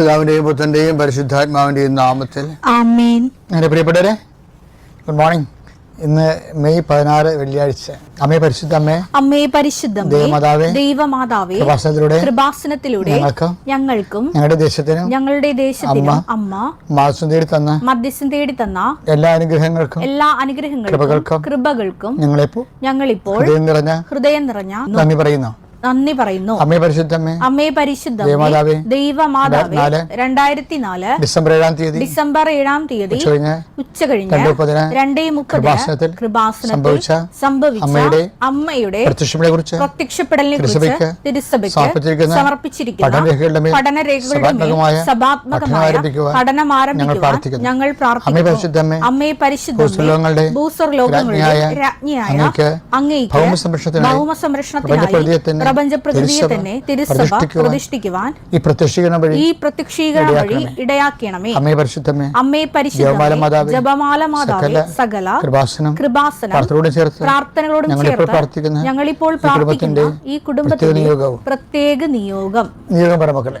പിതാവിന്റെയും പുത്രന്റെയും പരിശുദ്ധാത്മാവിന്റെയും നാമത്തിൽ. എന്റെ പ്രിയപ്പെട്ടവരെ ഗുഡ് മോർണിംഗ് ഇന്ന് മെയ് പതിനാറ് വെള്ളിയാഴ്ച. അമ്മേ പരിശുദ്ധ അമ്മേ അമ്മേ പരിശുദ്ധം ദേവമാതാവേ, ദൈവമാതാവേ പ്രഭാഷണത്തിലൂടെ കൃപാസനത്തിലൂടെ ഞങ്ങൾക്ക് ഞങ്ങൾക്കും ഞങ്ങളുടെ ദേശത്തിനും ഞങ്ങളുടെ ദേശത്തിനും അമ്മ മാസം തേടി തന്ന മധ്യസ്ഥം തേടി തന്ന എല്ലാ അനുഗ്രഹങ്ങൾക്കും എല്ലാ അനുഗ്രഹങ്ങൾക്കും കൃപകൾക്കും കൃപകൾക്കും ഞങ്ങളിപ്പോൾ ഞങ്ങളിപ്പോൾ ഹൃദയം നിറഞ്ഞ ഹൃദയം നിറഞ്ഞ നന്ദി പറയുന്നു. നന്ദി പറയുന്നു അമ്മേ പരിശുദ്ധ അമ്മേ പരിശുദ്ധ ദൈവമാതാവേ ദേവമാതാവേ, രണ്ടായിരത്തി നാല് ഡിസംബർ ഏഴാം തീയതി ഡിസംബർ ഏഴാം തീയതി കഴിഞ്ഞ് ഉച്ച കഴിഞ്ഞ് രണ്ടേ മുപ്പതിന് കൃപാസനത്തിൽ സംഭവിച്ച സംഭവിച്ച അമ്മയുടെ അമ്മയുടെ പ്രത്യക്ഷപ്പെടലെ കുറിച്ച് പ്രത്യക്ഷപ്പെടലിനെ കുറിച്ച് തിരുസഭയ്ക്ക് സമർപ്പിച്ചിരിക്കുന്ന പഠനരേഖകളുടെ സഭാത്മകമായ പഠനം ആരംഭിക്കുവാൻ ഞങ്ങൾ പ്രാർത്ഥിക്കുന്നു. അമ്മേ പ്രാർത്ഥിക്കുന്നു പരിശുദ്ധമ്മേ, അമ്മേ പരിശുദ്ധ ഭൂസ്വർലോകങ്ങളുടെ ഭൂസ്വർലോകങ്ങളുടെ രാജ്ഞിയായ അങ്ങേക്ക് ഭൗമ സംരക്ഷണത്തിനായി പ്രപഞ്ചപ്രകൃതിയെ തന്നെ തിരുസഭ പ്രതിഷ്ഠിക്കുവാൻ ഈ പ്രത്യക്ഷീകരണം വഴി ഈ പ്രത്യക്ഷീകരണം വഴി ഇടയാക്കണമേ. അമ്മേ പരിശുദ്ധമേ അമ്മേ പരിശുദ്ധമേ ജപമാല മാതാവേ സകല കൃപാസനം കൃപാസനം പ്രാർത്ഥനയോട് ചേർത്ത് പ്രാർത്ഥനകളോടും ഞങ്ങളിപ്പോൾ ചേർത്ത് ഞങ്ങളിപ്പോൾ പ്രാർത്ഥിക്കുന്ന ഈ പ്രത്യേക കുടുംബത്തിന്റെ പ്രത്യേക നിയോഗം. നിയോഗം പറമക്കളെ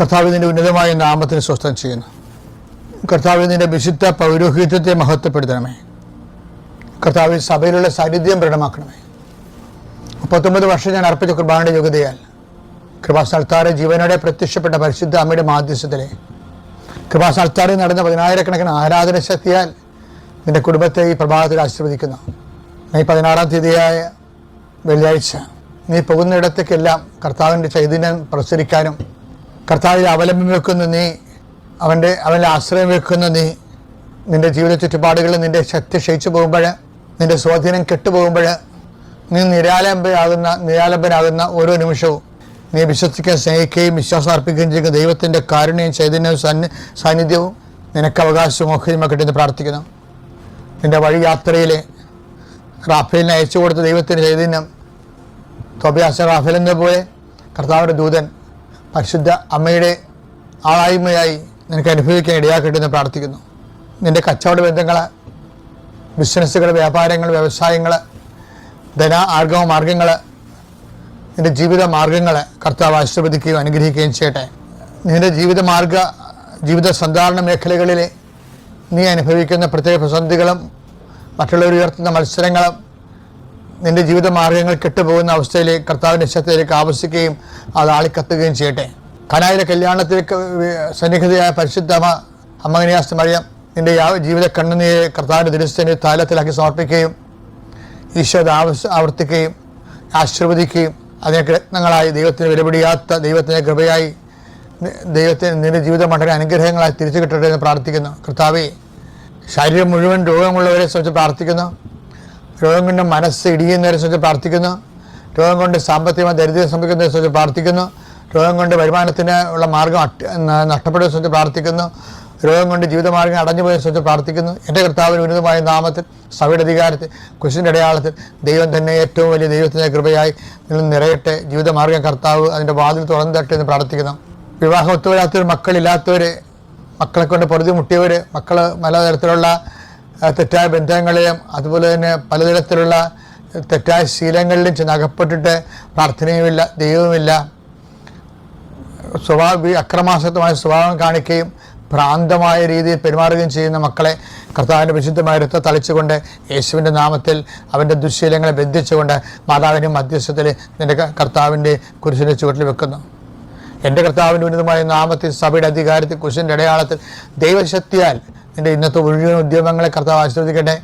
കർത്താവ് നിന്റെ ഉന്നതമായ നാമത്തിന് സ്വസ്ഥം ചെയ്യുന്നു. കർത്താവ് നിന്റെ വിശുദ്ധ പൗരോഹിത്യത്തെ മഹത്വപ്പെടുത്തണമേ. കർത്താവ് സഭയിലുള്ള സാന്നിധ്യം പ്രകടമാക്കണമേ. മുപ്പത്തൊമ്പത് വർഷം ഞാൻ അർപ്പിച്ച കുർബാനയുടെ യോഗ്യതയാൽ കൃപാസ്ഥാനത്താറ് ജീവനോടെ പ്രത്യക്ഷപ്പെട്ട പരിശുദ്ധ അമ്മയുടെ മാധ്യസ്ഥത്തിലെ കൃപാസ്ഥാനത്താറിൽ നടന്ന പതിനായിരക്കണക്കിന് ആരാധന ശക്തിയാൽ നിന്റെ കുടുംബത്തെ ഈ പ്രഭാതത്തിൽ ആശീർവദിക്കുന്നു. മെയ് പതിനാറാം തീയതിയായ വെള്ളിയാഴ്ച നീ പോകുന്നിടത്തേക്കെല്ലാം കർത്താവിന്റെ ചൈതന്യം പ്രസരിക്കാനും കർത്താവിൽ അവലംബം വെക്കുന്ന നീ. അവന്റെ അവന്റെ ആശ്രയം വെക്കുന്ന നീ. നിന്റെ ജീവിത ചുറ്റുപാടുകളിൽ നിന്റെ ശക്തി ക്ഷയിച്ചു പോകുമ്പോൾ നിന്റെ സ്വാധീനം കെട്ടുപോകുമ്പോൾ നീ നിരാലംബയാകുന്ന നിരാലംബനാകുന്ന ഓരോ നിമിഷവും നീ വിശ്വസിക്കാൻ സ്നേഹിക്കുകയും വിശ്വാസം അർപ്പിക്കുകയും ചെയ്യുന്ന ദൈവത്തിന്റെ കാരുണ്യവും ചൈതന്യവും സന്നി സാന്നിധ്യവും നിനക്ക് അവകാശവും മോഹരിമൊക്കെ എന്ന് പ്രാർത്ഥിക്കുന്നു. നിന്റെ വഴി യാത്രയിലെ റാഫേലിന് അയച്ചു കൊടുത്ത ദൈവത്തിന്റെ ചൈതന്യം തോബിയാസ റാഫേലിന്റെ പോലെ കർത്താവിന്റെ ദൂതൻ പരിശുദ്ധ അമ്മയുടെ ആളായ്മയായി നിനക്ക് അനുഭവിക്കാൻ ഇടയാക്കട്ടെ എന്ന് പ്രാർത്ഥിക്കുന്നു. നിന്റെ കച്ചവട ബന്ധങ്ങൾ ബിസിനസ്സുകൾ വ്യാപാരങ്ങൾ വ്യവസായങ്ങൾ ധന ആർഗവ മാർഗങ്ങൾ നിന്റെ ജീവിത മാർഗങ്ങൾ കർത്താവ് ആശീർവദിക്കുകയും അനുഗ്രഹിക്കുകയും ചെയ്യട്ടെ. നിന്റെ ജീവിത മാർഗ ജീവിത സന്ധാരണ മേഖലകളിൽ നീ അനുഭവിക്കുന്ന പ്രത്യേക പ്രതിസന്ധികളും മറ്റുള്ളവർ ഉയർത്തുന്ന മത്സരങ്ങളും നിന്റെ ജീവിത മാർഗങ്ങൾ കെട്ടുപോകുന്ന അവസ്ഥയിൽ കർത്താവിന്റെ ശക്തിയിലേക്ക് ആവശ്യിക്കുകയും അത് ആളിക്കത്തുകയും ചെയ്യട്ടെ. കനായിലെ കല്യാണത്തിലേക്ക് സന്നിഹിതയായ പരിശുദ്ധമ അമ്മകനിയാസ്ത മറിയാം നിന്റെ ജീവിത കണ്ണുനീരെ കർത്താവിന്റെ ദുരിസ്ഥനെ താലത്തിലാക്കി സമർപ്പിക്കുകയും ഈശോ ആവശ്യ ആവർത്തിക്കുകയും ആശീർവദിക്കുകയും അതിനൊക്കെ രത്നങ്ങളായി ദൈവത്തിന് വിലപിടിയാത്ത ദൈവത്തിന്റെ കൃപയായി ദൈവത്തിന് നിന്റെ ജീവിതം വളരെ അനുഗ്രഹങ്ങളായി തിരിച്ചു കിട്ടട്ടെ എന്ന് പ്രാർത്ഥിക്കുന്നു. കർത്താവെ ശരീരം മുഴുവൻ രോഗമുള്ളവരെ സംബന്ധിച്ച് പ്രാർത്ഥിക്കുന്നു. രോഗം കൊണ്ട് മനസ്സ് ഇടിയുന്നവരെ സംബന്ധിച്ച് പ്രാർത്ഥിക്കുന്നു. രോഗം കൊണ്ട് സാമ്പത്തികമായി ദരിദ്രം സംഭവിക്കുന്നവരെ സംബന്ധിച്ച് പ്രാർത്ഥിക്കുന്നു. രോഗം കൊണ്ട് വരുമാനത്തിന് ഉള്ള മാർഗം നഷ്ടപ്പെടുന്നതിനെ സംബന്ധിച്ച് പ്രാർത്ഥിക്കുന്നു. രോഗം കൊണ്ട് ജീവിതമാർഗം അടഞ്ഞു പോയ സംബന്ധിച്ച് പ്രാർത്ഥിക്കുന്നു. എന്റെ കർത്താവിന് ഉന്നതമായ നാമത്തിൽ സഭയുടെ അധികാരത്തിൽ കുശിന്റെ അടയാളത്തിൽ ദൈവം തന്നെ ഏറ്റവും വലിയ ദൈവത്തിന്റെ കൃപയായി നിങ്ങൾ നിറയട്ടെ. ജീവിതമാർഗം കർത്താവ് അതിന്റെ വാതിൽ തുറന്നിട്ടെ എന്ന് പ്രാർത്ഥിക്കുന്നു. വിവാഹം ഒത്തുവരാത്തവർ മക്കളില്ലാത്തവർ മക്കളെ കൊണ്ട് പൊറുതി മുട്ടിയവർ മക്കൾ പലതരത്തിലുള്ള തെറ്റായ ബന്ധങ്ങളെയും അതുപോലെ തന്നെ പലതരത്തിലുള്ള തെറ്റായ ശീലങ്ങളിലും ചെന്ന് അകപ്പെട്ടിട്ട് പ്രാർത്ഥനയുമില്ല ദൈവവുമില്ല. സ്വഭാവ അക്രമാസക്തമായ സ്വഭാവം കാണിക്കുകയും ഭ്രാന്തമായ രീതിയിൽ പെരുമാറുകയും ചെയ്യുന്ന മക്കളെ കർത്താവിന്റെ വിശുദ്ധമായ രക്തം തളിച്ചുകൊണ്ട് യേശുവിന്റെ നാമത്തിൽ അവന്റെ ദുശ്ശീലങ്ങളെ ബന്ധിച്ചുകൊണ്ട് മാതാവിന്റെ മധ്യസ്ഥത്തിൽ നിന്റെ കർത്താവിന്റെ കുരിശിന്റെ ചുവട്ടിൽ വെക്കുന്നു. എന്റെ കർത്താവിന്റെ ഉന്നതമായ നാമത്തിൽ സഭയുടെ അധികാരത്തിൽ കുരിശിന്റെ അടയാളത്തിൽ ദൈവശക്തിയാൽ നിന്റെ ഇന്നത്തെ മുഴുവൻ ഉദ്യമങ്ങളെ കർത്താവ് ആശീർവദിക്കട്ടെ.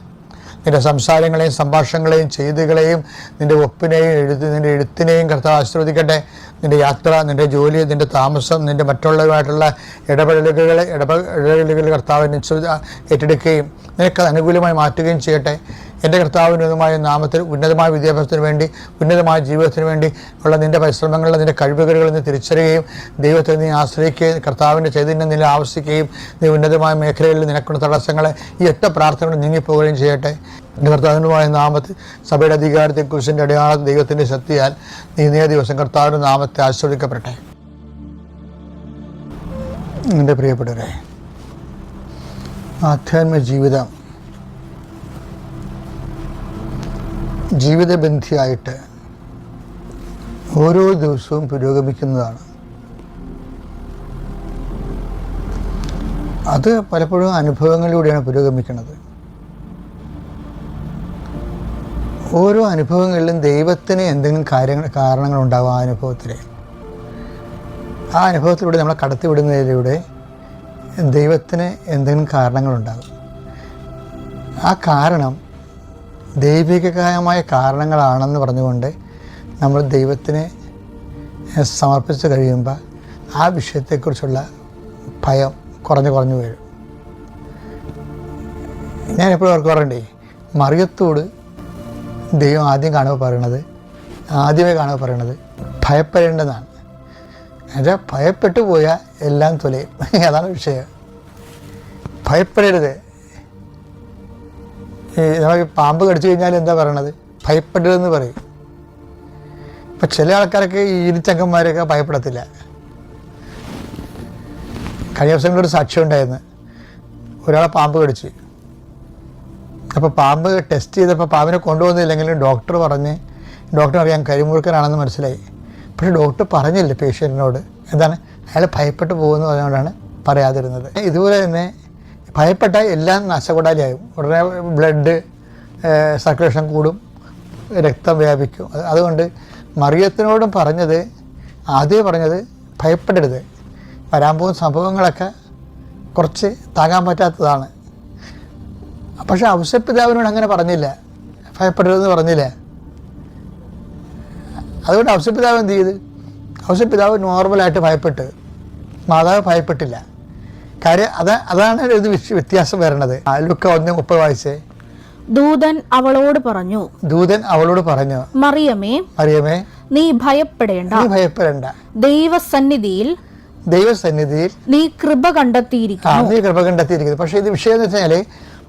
നിന്റെ സംസാരങ്ങളെയും സംഭാഷണങ്ങളെയും ചെയ്തികളെയും നിന്റെ ഒപ്പിനെയും എഴുത്ത് നിന്റെ എഴുത്തിനെയും കർത്താവ് ആശീർവദിക്കട്ടെ. നിന്റെ യാത്ര നിന്റെ ജോലി നിന്റെ താമസം നിന്റെ മറ്റുള്ളവരുമായിട്ടുള്ള ഇടപെടലുകളെ ഇടപെടലുകൾ കർത്താവിനെ ഏറ്റെടുക്കുകയും നിനക്ക് അനുകൂലമായി മാറ്റുകയും ചെയ്യട്ടെ. എന്റെ കർത്താവിനുതമായ നാമത്തിൽ ഉന്നതമായ വിദ്യാഭ്യാസത്തിന് വേണ്ടി ഉന്നതമായ ജീവിതത്തിന് വേണ്ടി ഉള്ള നിന്റെ പരിശ്രമങ്ങളിൽ നിന്റെ കഴിവുകളിൽ നീ തിരിച്ചറിയുകയും ദൈവത്തെ നീ ആശ്രയിക്കുകയും കർത്താവിന്റെ ചൈതന്യം നിന്നെ ആവശ്യിക്കുകയും നീ ഉന്നതമായ മേഖലകളിൽ നിനക്കുള്ള തടസ്സങ്ങളെ ഈ ഒറ്റ പ്രാർത്ഥനകൾ നീങ്ങിപ്പോവുകയും ചെയ്യട്ടെ. എന്റെ കർത്താവിനുമായ നാമത്തിൽ സഭയുടെ അധികാരത്തെ കുറിച്ചിന്റെ അടയാള ദൈവത്തിന്റെ ശക്തിയാൽ നീ ഇന്നേ ദിവസം കർത്താവിന്റെ നാമത്തെ ആശ്രയിക്കപ്പെട്ടെ എന്റെ പ്രിയപ്പെട്ടവരെ ആധ്യാത്മിക ജീവിതം ജീവിതബന്ധിയായിട്ട് ഓരോ ദിവസവും പുരോഗമിക്കുന്നതാണ്. അത് പലപ്പോഴും അനുഭവങ്ങളിലൂടെയാണ് പുരോഗമിക്കുന്നത്. ഓരോ അനുഭവങ്ങളിലും ദൈവത്തിന് എന്തെങ്കിലും കാര്യങ്ങൾ കാരണങ്ങളുണ്ടാകും ആ അനുഭവത്തിൽ ആ അനുഭവത്തിലൂടെ നമ്മളെ കടത്തിവിടുന്നതിലൂടെ ദൈവത്തിന് എന്തെങ്കിലും കാരണങ്ങളുണ്ടാകും. ആ കാരണം ദൈവികമായ കാരണങ്ങളാണെന്ന് പറഞ്ഞുകൊണ്ട് നമ്മൾ ദൈവത്തിന് സമർപ്പിച്ച് കഴിയുമ്പോൾ ആ വിഷയത്തെക്കുറിച്ചുള്ള ഭയം കുറഞ്ഞു കുറഞ്ഞു വരും. ഞാൻ എപ്പോഴും ഓർക്കാറുണ്ടേ മറിയത്തോട് ദൈവം ആദ്യം കാണുക പറയണത് ആദ്യമേ കാണുക പറയണത് ഭയപ്പെടേണ്ടതാണ്. എന്നുവെച്ചാൽ ഭയപ്പെട്ടു പോയാൽ എല്ലാം തുലയും. അതാണ് വിഷയം. ഭയപ്പെടരുത്. ഈ പാമ്പ് കടിച്ചു കഴിഞ്ഞാൽ എന്താ പറയണത്? ഭയപ്പെടരുതെന്ന് പറയും. ഇപ്പം ചില ആൾക്കാരൊക്കെ ഈ ഇരുചങ്കന്മാരൊക്കെ ഭയപ്പെടത്തില്ല. കഴിഞ്ഞ ദിവസങ്ങളൊരു സാക്ഷ്യം ഉണ്ടായിരുന്നു. ഒരാളെ പാമ്പ് കടിച്ചു. അപ്പോൾ പാമ്പ് ടെസ്റ്റ് ചെയ്തപ്പോൾ പാമ്പിനെ കൊണ്ടുവന്നില്ലെങ്കിലും ഡോക്ടർ പറഞ്ഞ് ഡോക്ടർ അറിയാൻ കരിമുറുക്കനാണെന്ന് മനസ്സിലായി. പക്ഷേ ഡോക്ടർ പറഞ്ഞില്ല പേഷ്യന്റിനോട് എന്താണ്? അയാൾ ഭയപ്പെട്ട് പോകുമെന്ന് പറഞ്ഞുകൊണ്ടാണ് പറയാതിരുന്നത്. ഇതുപോലെ തന്നെ ഭയപ്പെട്ടാൽ എല്ലാം നാശകൂടാലിയാകും. ഉടനെ ബ്ലഡ് സർക്കുലേഷൻ കൂടും രക്തം വ്യാപിക്കും. അത് അതുകൊണ്ട് മറിയത്തിനോടും പറഞ്ഞത് ആദ്യം പറഞ്ഞത് ഭയപ്പെടരുത്. വരാൻ പോകുന്ന സംഭവങ്ങളൊക്കെ കുറച്ച് താങ്ങാൻ പറ്റാത്തതാണ്. പക്ഷെ ഔസപിതാവിനോട് അങ്ങനെ പറഞ്ഞില്ല. ഭയപ്പെടരുതെന്ന് പറഞ്ഞില്ല. അതുകൊണ്ട് ഔസപിതാവ് എന്ത് ചെയ്ത്? ഔസപിതാവ് നോർമലായിട്ട് ഭയപ്പെട്ട് മാതാവ് ഭയപ്പെട്ടില്ല. കാര്യം അതാ അതാണ് ഒരു വ്യത്യാസം വരണത്. ലുക്ക ഒന്ന് മുപ്പത് വായിച്ചേ. ദൂതൻ അവളോട് പറഞ്ഞു ദൂതൻ അവളോട് പറഞ്ഞു മറിയമേ മറിയമേ നീ ഭയപ്പെടേണ്ട. നീ ഭയപ്പെടേണ്ട. ദൈവസന്നിധിയിൽ ദൈവസന്നിധിയിൽ നീ കൃപ കണ്ടെത്തിയിരിക്കുന്നു. നീ കൃപ കണ്ടെത്തിയിരിക്കുന്നു. പക്ഷെ ഇത് വിഷയം എന്ന് വെച്ചാൽ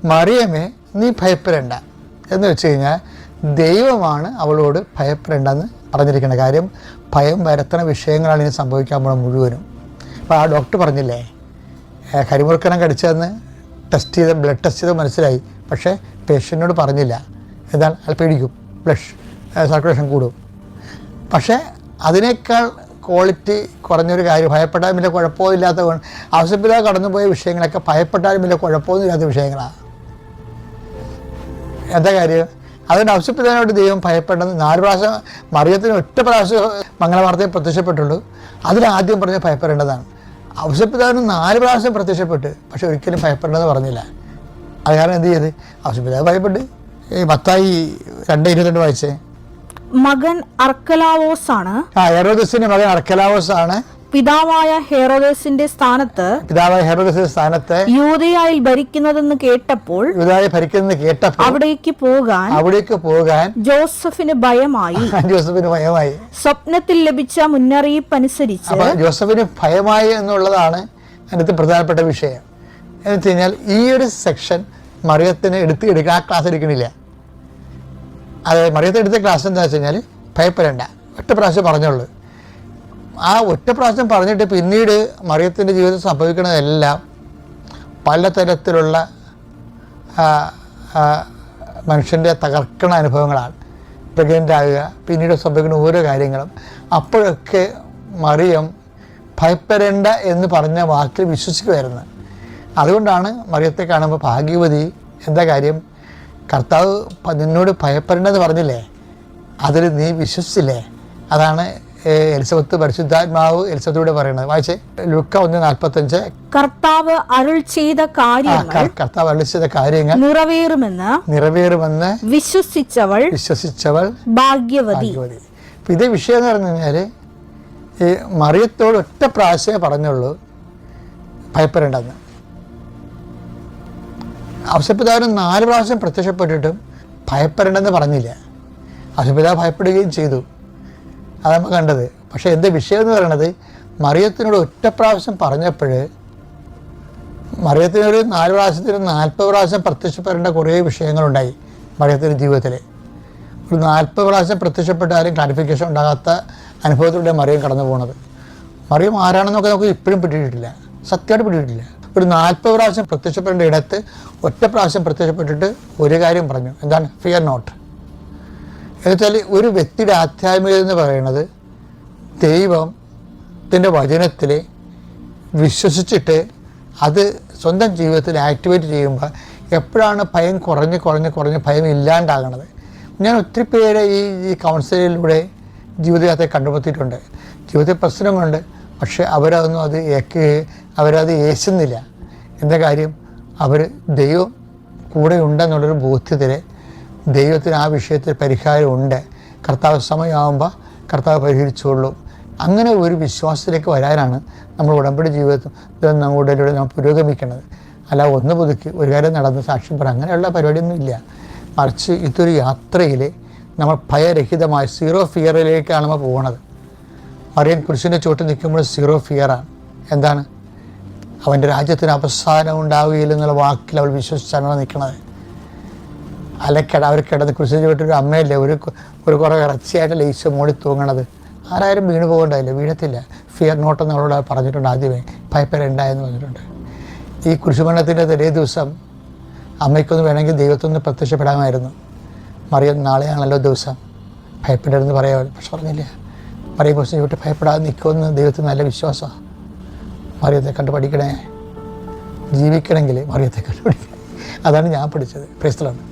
മറിയമേ നീ ഭയപ്പെടേണ്ട. എന്ന് വെച്ച് കഴിഞ്ഞാൽ ദൈവമാണ് അവളോട് ഭയപ്പെടേണ്ടെന്ന് പറഞ്ഞിരിക്കുന്ന കാര്യം ഭയം വരുത്തുന്ന വിഷയങ്ങളാണ് ഇനി സംഭവിക്കാൻ പോണ മുഴുവനും. അപ്പോൾ ആ ഡോക്ടർ പറഞ്ഞില്ലേ കരിമുറുക്കനം കടിച്ചതെന്ന് ടെസ്റ്റ് ചെയ്ത് ബ്ലഡ് ടെസ്റ്റ് ചെയ്ത് മനസ്സിലായി. പക്ഷേ പേഷ്യന്റിനോട് പറഞ്ഞില്ല. എന്താണ് അയാൾ പേടിക്കും. ബ്ലഡ് സർക്കുലേഷൻ കൂടും. പക്ഷേ അതിനേക്കാൾ ക്വാളിറ്റി കുറഞ്ഞൊരു കാര്യം ഭയപ്പെട്ടാലും വലിയ കുഴപ്പമില്ലാത്ത ആവശ്യമില്ലാതെ കടന്നുപോയ വിഷയങ്ങളൊക്കെ ഭയപ്പെട്ടാലും വലിയ കുഴപ്പമൊന്നുമില്ലാത്ത വിഷയങ്ങളാണ് എന്താ കാര്യം? അതുകൊണ്ട് ഔസപ്പിതാനോട് ദൈവം ഭയപ്പെടുന്നത് നാല് പ്രാവശ്യം മറിയത്തിന് ഒറ്റ പ്രാവശ്യം മംഗളവാർത്തയിൽ പ്രത്യക്ഷപ്പെട്ടുള്ളൂ അതിലാദ്യം പറഞ്ഞ് ഭയപ്പെടേണ്ടതാണ്. ഔസപ്പിതാവിന് നാല് പ്രാവശ്യം പ്രത്യക്ഷപ്പെട്ട് പക്ഷെ ഒരിക്കലും ഭയപ്പെടണമെന്ന് പറഞ്ഞില്ല. അത് കാരണം എന്ത് ചെയ്ത്? ഔസപ്പിതാവ് ഭയപ്പെട്ട്. ഈ മത്തായി രണ്ട് ഇരുപത്തിരണ്ട് വായിച്ചേ. മകൻ അർക്കലാവോസ് ആണ് ആ എറോദസിന്റെ മകൻ അർക്കലാവോസ് ആണ് പിതാവായ ഹെറോദേസിന്റെ സ്ഥാനത്ത് പിതാവായ ഹെറോദസിന്റെ സ്ഥാനത്ത് യൂതയായി ഭരിക്കുന്നതെന്ന് കേട്ടപ്പോൾ യൂതയായി ഭരിക്കുന്നത് കേട്ടപ്പോൾ അവിടേക്ക് പോകാൻ അവിടേക്ക് പോകാൻ ജോസഫിന് ഭയമായി. ജോസഫിന് ഭയമായി. സ്വപ്നത്തിൽ ലഭിച്ച മുന്നറിയിപ്പ് അനുസരിച്ച് ജോസഫിന് ഭയമായി എന്നുള്ളതാണ് അതിനകത്ത് പ്രധാനപ്പെട്ട വിഷയം. എന്ന് വെച്ച് കഴിഞ്ഞാൽ ഈ ഒരു സെക്ഷൻ മറിയത്തിന് എടുത്ത് എടുക്കാൻ ആ ക്ലാസ് എടുക്കണില്ല. അതെ മറിയത്തിന് എടുത്ത ക്ലാസ് എന്താ വെച്ച് കഴിഞ്ഞാൽ ഭയപ്പെടേണ്ട. ഒറ്റ പ്രാവശ്യം പറഞ്ഞുള്ളൂ. ആ ഒറ്റ പ്രാവശ്യം പറഞ്ഞിട്ട് പിന്നീട് മറിയത്തിന്റെ ജീവിതത്തിൽ സംഭവിക്കുന്നതെല്ലാം പലതരത്തിലുള്ള മനുഷ്യന്റെ തകർക്കണ അനുഭവങ്ങളാണ്. പ്രഗ്നന്റ് ആകുക പിന്നീട് സംഭവിക്കുന്ന ഓരോ കാര്യങ്ങളും. അപ്പോഴൊക്കെ മറിയം ഭയപ്പെടേണ്ട എന്ന് പറഞ്ഞ വാക്കിൽ വിശ്വസിക്കുമായിരുന്നു. അതുകൊണ്ടാണ് മറിയത്തെ കാണുമ്പോൾ ഭാഗ്യവതി എന്താ കാര്യം? കർത്താവ് നിന്നോട് ഭയപ്പെടേണ്ടെന്ന് പറഞ്ഞില്ലേ? അതിൽ നീ വിശ്വസിച്ചില്ലേ? അതാണ് എലിസബത്ത് പരിശുദ്ധാത്മാവ് എലിസബത്തിലൂടെ പറയുന്നത്. വായിച്ചേ. ലുക്ക ഒന്ന് നാൽപ്പത്തഞ്ച്. കർത്താവ് അരുൾ ചെയ്ത കാര്യങ്ങൾ കർത്താവ് അരുൾ ചെയ്ത കാര്യങ്ങൾ നിറവേറുമെന്ന് നിറവേറുമെന്ന് വിശ്വസിച്ചവൾ വിശ്വസിച്ചവൾ ഭാഗ്യവതി. ഇതേ വിഷയം എന്ന് പറഞ്ഞു കഴിഞ്ഞാൽ ഈ മറിയത്തോട് ഒറ്റ പ്രാവശ്യമേ പറഞ്ഞുള്ളൂ ഭയപ്പെടേണ്ടെന്ന്. ഔഷപിതാവിന് നാല് പ്രാവശ്യം പ്രത്യക്ഷപ്പെട്ടിട്ടും ഭയപ്പെടേണ്ടെന്ന് പറഞ്ഞില്ല. അവശപ്പിതാവ് ഭയപ്പെടുകയും ചെയ്തു. അത് നമ്മൾ കണ്ടത്. പക്ഷേ എന്റെ വിഷയം എന്ന് പറയണത്? മറിയത്തിനോട് ഒറ്റ പ്രാവശ്യം പറഞ്ഞപ്പോൾ മറിയത്തിനൊരു നാല് പ്രാവശ്യത്തിന് നാൽപ്പത് പ്രാവശ്യം പ്രത്യക്ഷപ്പെടേണ്ട കുറേ വിഷയങ്ങളുണ്ടായി മറിയത്തിന്റെ ജീവിതത്തിൽ ഒരു നാൽപ്പത് പ്രാവശ്യം പ്രത്യക്ഷപ്പെട്ടാലും ക്ലാരിഫിക്കേഷൻ ഉണ്ടാകാത്ത അനുഭവത്തിലൂടെ മറിയം കടന്നു പോകുന്നത് മറിയം ആരാണെന്നൊക്കെ നമുക്ക് ഇപ്പോഴും പിടിയിട്ടില്ല സത്യമായിട്ട് പിടിയിട്ടില്ല ഒരു നാൽപ്പത് പ്രാവശ്യം പ്രത്യക്ഷപ്പെടേണ്ട ഇടത്ത് ഒറ്റ പ്രാവശ്യം പ്രത്യക്ഷപ്പെട്ടിട്ട് ഒരു കാര്യം പറഞ്ഞു. എന്താണ്? ഫിയർ നോട്ട് എന്നുവെച്ചാൽ ഒരു വ്യക്തിയുടെ ആധ്യാത്മികത എന്ന് പറയുന്നത് ദൈവത്തിന്റെ വചനത്തിൽ വിശ്വസിച്ചിട്ട് അത് സ്വന്തം ജീവിതത്തിൽ ആക്ടിവേറ്റ് ചെയ്യുമ്പോൾ എപ്പോഴാണ് ഭയം കുറഞ്ഞ് കുറഞ്ഞ് കുറഞ്ഞ് ഭയം ഇല്ലാണ്ടാകണത്? ഞാൻ ഒത്തിരി പേരെ ഈ ഈ കൗൺസിലിലൂടെ ജീവിതയാത്ര കണ്ടുമുട്ടിയിട്ടുണ്ട്. ജീവിതത്തിൽ പ്രശ്നങ്ങളുണ്ട് പക്ഷേ അവരതൊന്നും അത് ഏക്ക് അവരത് ഏശുന്നില്ല. എന്താ കാര്യം? അവർ ദൈവം കൂടെ ഉണ്ടെന്നുള്ളൊരു ബോധ്യത്തിൽ ദൈവത്തിന് ആ വിഷയത്തിൽ പരിഹാരമുണ്ട്. കർത്താവ് സമയമാകുമ്പോൾ കർത്താവ് പരിഹരിച്ചുകൊള്ളും അങ്ങനെ ഒരു വിശ്വാസത്തിലേക്ക് വരാനാണ് നമ്മൾ ഉടമ്പടി ജീവിതത്തിൽ നമ്മുടെ നമ്മൾ പുരോഗമിക്കുന്നത് അല്ല ഒന്ന് പുതുക്കി ഒരു കാര്യം നടന്ന് സാക്ഷ്യം പറ. അങ്ങനെയുള്ള പരിപാടിയൊന്നും ഇല്ല. മറിച്ച് ഇതൊരു യാത്രയിൽ നമ്മൾ ഭയരഹിതമായ സീറോ ഫിയറിലേക്കാണ് നമ്മൾ പോകുന്നത് മറിയൻ കുരിശിന്റെ ചുവട്ട് നിൽക്കുമ്പോൾ സീറോ ഫിയറാണ് എന്താണ്? അവന്റെ രാജ്യത്തിന് അവസാനം ഉണ്ടാവുകയില്ലെന്നുള്ള വാക്കിൽ അവൾ വിശ്വസിച്ചാണ് നിൽക്കുന്നത് അല്ല കിട അവർ കിടന്ന് കൃഷി ചുവട്ട് ഒരു അമ്മയല്ലേ ഒരു ഒരു കുറേ ഇറച്ചിയായിട്ടല്ലേ ഈശോ മോടി തൂങ്ങണത്. ആരായാലും വീണ് പോകണ്ടായില്ല വീഴത്തില്ല. ഫിയർ നോട്ടെന്ന് അവളോട് പറഞ്ഞിട്ടുണ്ട് ആദ്യമേ. ഭയപ്പെടേണ്ട എന്ന് പറഞ്ഞിട്ടുണ്ട്. ഈ കുരിശുമരണത്തിന്റെ തലേ ദിവസം അമ്മയ്ക്കൊന്ന് വേണമെങ്കിൽ ദൈവത്തൊന്ന് പ്രത്യക്ഷപ്പെടാമായിരുന്നു. മറിയം നാളെയാണല്ലോ ദിവസം. ഭയപ്പെടരുതെന്ന് പറയാമല്ലോ പക്ഷെ പറഞ്ഞില്ല? മറിയം കുറിച്ച് ചുവട്ട് ഭയപ്പെടാതെ നിൽക്കുമെന്ന് ദൈവത്തിന് നല്ല വിശ്വാസമാണ്. മറിയത്തെ കണ്ട് പഠിക്കണേ. ജീവിക്കണമെങ്കിൽ മറിയത്തെ കണ്ട് അതാണ് ഞാൻ പഠിച്ചത്. പ്രശ്നമാണ്